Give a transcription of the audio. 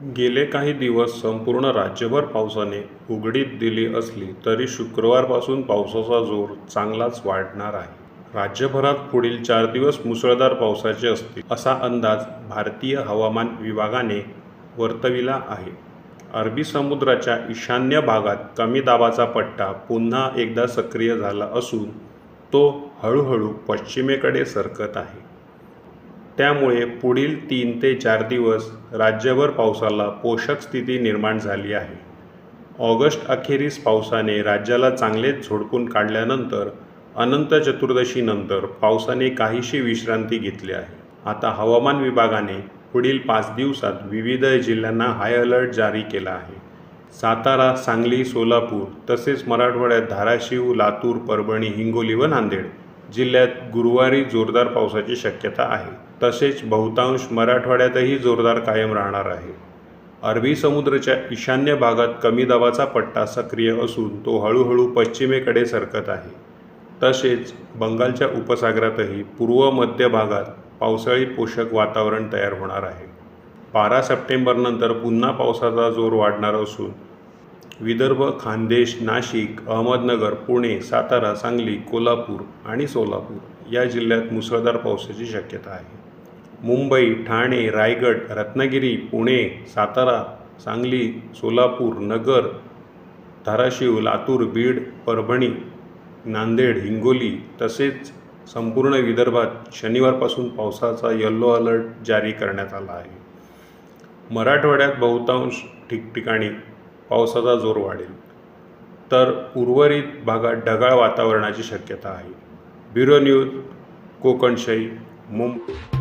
गेले काही दिवस संपूर्ण राज्यभर पावसाने उघडीप दिली असली तरी शुक्रवारपासून पावसाचा जोर चांगलाच वाढणार आहे. राज्यभरात पुढील चार दिवस मुसळधार पावसाचे असतील असा अंदाज भारतीय हवामान विभागाने वर्तविला आहे. अरबी समुद्राच्या ईशान्य भागात कमी दाबाचा पट्टा पुन्हा एकदा सक्रिय झाला असून तो हळूहळू पश्चिमेकडे सरकत आहे. त्यामुळे पुढील तीन ते चार दिवस राज्यभर पावसाला पोषक स्थिती निर्माण झाली आहे. ऑगस्ट अखेरीस पावसाने राज्याला चांगलेच झोडपून काढल्यानंतर अनंत चतुर्दशीनंतर पावसाने काहीशी विश्रांती घेतली आहे. आता हवामान विभागाने पुढील पाच दिवसात विविध जिल्ह्यांना हाय अलर्ट जारी केला आहे. सातारा सांगली सोलापूर तसेच मराठवाड्यात धाराशिव लातूर परभणी हिंगोली व नांदेड जिल्ह्यात गुरुवारी जोरदार पावसाची शक्यता आहे. तसेच बहुतांश मराठवाड्यातही जोरदार कायम राहणार आहे. अरबी समुद्राच्या ईशान्य भागात कमी दाबाचा पट्टा सक्रिय असून तो हळूहळू पश्चिमेकडे सरकत आहे. तसेच बंगालच्या उपसागरातही पूर्व मध्य भागात पावसाळी पोषक वातावरण तयार होणार आहे. बारा सप्टेंबरनंतर पुन्हा पावसाचा जोर वाढणार असून विदर्भ खानदेश नाशिक अहमदनगर पुणे सातारा सांगली कोल्हापूर आणि सोलापूर या जिल्ह्यात मुसळधार पावसाची शक्यता आहे. मुंबई ठाणे रायगड रत्नागिरी पुणे सातारा सांगली सोलापूर नगर धाराशिव लातूर बीड परभणी नांदेड हिंगोली तसेच संपूर्ण विदर्भात शनिवारपासून पावसाचा यल्लो अलर्ट जारी करण्यात आला आहे. मराठवाड्यात बहुतांश ठिकठिकाणी पावसाचा जोर वाढेल. तर उर्वरित भागात ढगाळ वातावरणाची शक्यता आहे. Bureau news Kokanshahi Mumbai.